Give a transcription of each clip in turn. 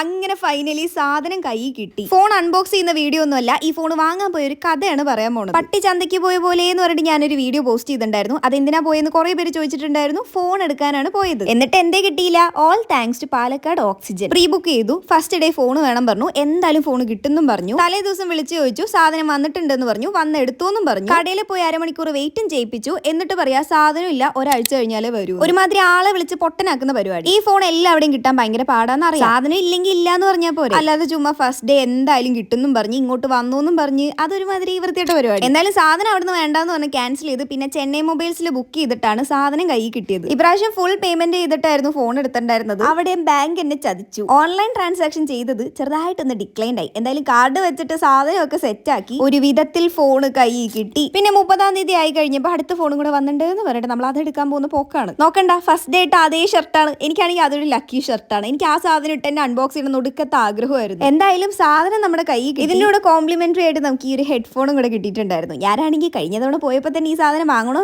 അങ്ങനെ ഫൈനലി സാധനം കൈ കിട്ടി. ഫോൺ അൺബോക്സ് ചെയ്യുന്ന വീഡിയോ ഒന്നുമല്ല ഈ ഫോൺ വാങ്ങാൻ പോയ ഒരു കഥയാണ് പറയാൻ പോണത്. പട്ടി ചന്തയ്ക്ക് പോയ പോലെ എന്ന് പറഞ്ഞിട്ട് ഞാനൊരു വീഡിയോ പോസ്റ്റ് ചെയ്തിട്ടുണ്ടായിരുന്നു. അത് എന്തിനാ പോയെന്ന് കുറെ പേര് ചോദിച്ചിട്ടുണ്ടായിരുന്നു. ഫോൺ എടുക്കാനാണ് പോയത്. എന്നിട്ട് എന്തേ കിട്ടിയില്ല? All thanks to Palakkad oxygen pre book ചെയ്തു. ഫസ്റ്റ് ഡേ ഫോൺ വേണം പറഞ്ഞു. എന്തായാലും ഫോൺ കിട്ടുന്നും പറഞ്ഞു. തലേ ദിവസം വിളിച്ചു ചോദിച്ചു സാധനം വന്നിട്ടുണ്ടെന്ന് പറഞ്ഞു. വന്ന് എടുത്തു എന്നും പറഞ്ഞു. കടയിൽ പോയി അരമണിക്കൂർ വെയിറ്റും ചെയ്യിപ്പിച്ചു. എന്നിട്ട് പറയാ സാധനം ഇല്ല. ഒരാഴ്ച കഴിഞ്ഞാലേ വരൂ. ഒരുമാതിരി ആളെ വിളിച്ച് പൊട്ടനാക്കുന്ന പരിപാടി. ഈ ഫോൺ എല്ലാവിടെയും കിട്ടാൻ ഭയങ്കര പാടാന്ന് അറിയാം. സാധനം ഇല്ലെങ്കിൽ ഇല്ല എന്ന് പറഞ്ഞാൽ പോരെ. അല്ലാതെ ചുമ്മാ ഫസ്റ്റ് ഡേ എന്തായാലും കിട്ടുന്നും പറഞ്ഞ് ഇങ്ങോട്ട് വന്നു എന്നും പറഞ്ഞ് അതൊരുമാതിരി വൃത്തിയായിട്ട് പരിപാടി. എന്തായാലും സാധനം അവിടുന്ന് വേണ്ടാന്ന് പറഞ്ഞ് ക്യാൻസൽ ചെയ്ത് പിന്നെ ചെന്നൈ മൊബൈൽസിൽ ബുക്ക് ചെയ്തിട്ടാണ് സാധനം കൈ കിട്ടിയത്. ഇപ്രാവശ്യം ഫുൾ പേയ്മെന്റ് ചെയ്തിട്ടായിരുന്നു ഫോൺ എടുത്തിട്ടുണ്ടായിരുന്നത്. അവിടെയും ബാങ്ക് എന്നെ ചതിച്ചു. ഓൺലൈൻ ട്രാൻസാക്ഷൻ ചെയ്തത് ചെറുതായിട്ടൊന്ന് ഡിക്ലൈൻ ആയി. എന്തായാലും കാർഡ് വെച്ചിട്ട് സാധനമൊക്കെ സെറ്റ് ആക്കി. ഒരു വിധത്തിൽ ഫോൺ കൈ കിട്ടി. പിന്നെ മുപ്പതാം തീയതി ആയി കഴിഞ്ഞപ്പോൾ അടുത്ത ഫോണും കൂടെ വന്നിട്ടുണ്ട് എന്ന് പറഞ്ഞിട്ട് നമ്മൾ അത് എടുക്കാൻ പോകുന്ന പോക്കാണ്. നോക്കണ്ട ഫസ്റ്റ് ഡേ ഇട്ട് അതേ ഷർട്ടാണ് എനിക്കാണെങ്കിൽ അതൊരു ലക്കി ഷർട്ടാണ് എനിക്ക് ആ സാധനം ഇട്ട് എന്നെ അൺബോക്സ് ചെയ്യണം ഒടുക്കത്തെ ആഗ്രഹമായിരുന്നു. എന്തായാലും സാധനം നമ്മുടെ കൈ ഇതിനോട് കൂടെ കോംപ്ലിമെന്ററി ആയിട്ട് നമുക്ക് ഈ ഒരു ഹെഡ്ഫോണും കൂടെ കിട്ടിയിട്ടുണ്ടായിരുന്നു. ഞാനാണെങ്കിൽ കഴിഞ്ഞ തവണ പോയപ്പോൾ തന്നെ ഈ സാധനം വാങ്ങണോ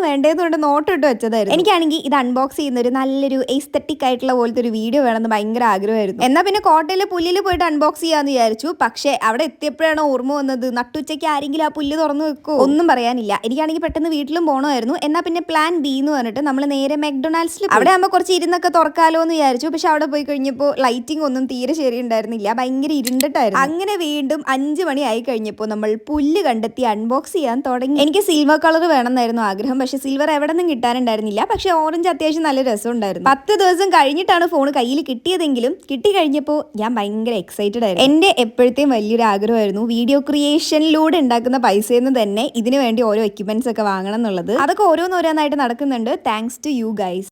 നോട്ട് ഇട്ട് വെച്ചതായിരുന്നു. എനിക്കാണെങ്കിൽ ഇത് അൺബോക്സ് ചെയ്യുന്ന ഒരു നല്ലൊരു എസ്തറ്റിക് ആയിട്ടുള്ള പോലത്തെ ഒരു വീഡിയോ വേണമെന്ന് ഭയങ്കര ആഗ്രഹമായിരുന്നു. എന്നാൽ പിന്നെ കോട്ടയിലെ പുല്ലിൽ പോയിട്ട് അൺബോക്സ് ചെയ്യാന്ന് വിചാരിച്ചു. പക്ഷേ അവിടെ എത്തിയപ്പോഴാണ് ഓർമ്മ വന്നത്? നട്ടുച്ചയ്ക്ക് ആരെങ്കിലും ആ പുല്ല് തുറന്നു വെക്കോ ഒന്നും പറയാനില്ല. എനിക്കാണെങ്കിൽ പെട്ടെന്ന് വീട്ടിലും പോകണമായിരുന്നു എന്നാൽ പിന്നെ പ്ലാൻ ബി എന്ന് പറഞ്ഞിട്ട് നമ്മൾ നേരെ മെക്ഡൊണാൾഡ്സിൽ അവിടെ ആകുമ്പോൾ കുറച്ച് ഇരുന്നൊക്കെ തുറക്കാലോ എന്ന് വിചാരിച്ചു. പക്ഷെ അവിടെ പോയി കഴിഞ്ഞപ്പോൾ ലൈറ്റിംഗ് ഒന്നും തീരെ ശരിയുണ്ടായിരുന്നില്ല ഭയങ്കര ഇരുണ്ടിട്ടായിരുന്നു. അങ്ങനെ വീണ്ടും അഞ്ച് മണി ആയി കഴിഞ്ഞപ്പോൾ നമ്മൾ പുല്ല് കണ്ടെത്തി അൺബോക്സ് ചെയ്യാൻ തുടങ്ങി. എനിക്ക് സിൽവർ കളർ വേണമെന്നായിരുന്നു ആഗ്രഹം. പക്ഷെ സിൽവർ എവിടെ നിന്നും കിട്ടാനുണ്ടായിരുന്നില്ല. പക്ഷെ ഓറഞ്ച് അത്യാവശ്യം നല്ല രസമുണ്ടായിരുന്നു. പത്ത് ദിവസം കഴിഞ്ഞിട്ടാണ് ഫോൺ കയ്യിൽ കിട്ടിയതെങ്കിലും കിട്ടി കഴിഞ്ഞപ്പോൾ ഞാൻ ഭയങ്കര എക്സൈറ്റഡ് ആയിരുന്നു. എന്റെ എപ്പോഴത്തെയും വലിയൊരു ആഗ്രഹമായിരുന്നു വീഡിയോ ക്രിയേഷനിലൂടെ ഉണ്ടാക്കുന്ന പൈസയിൽ നിന്ന് തന്നെ ഇതിനു വേണ്ടി ഓരോ എക്യുപ്മെന്റ്സ് ഒക്കെ വാങ്ങണം എന്നുള്ളത്. അതൊക്കെ ഓരോന്നോരോന്നായിട്ട് നടക്കുന്നുണ്ട്. Thanks to you guys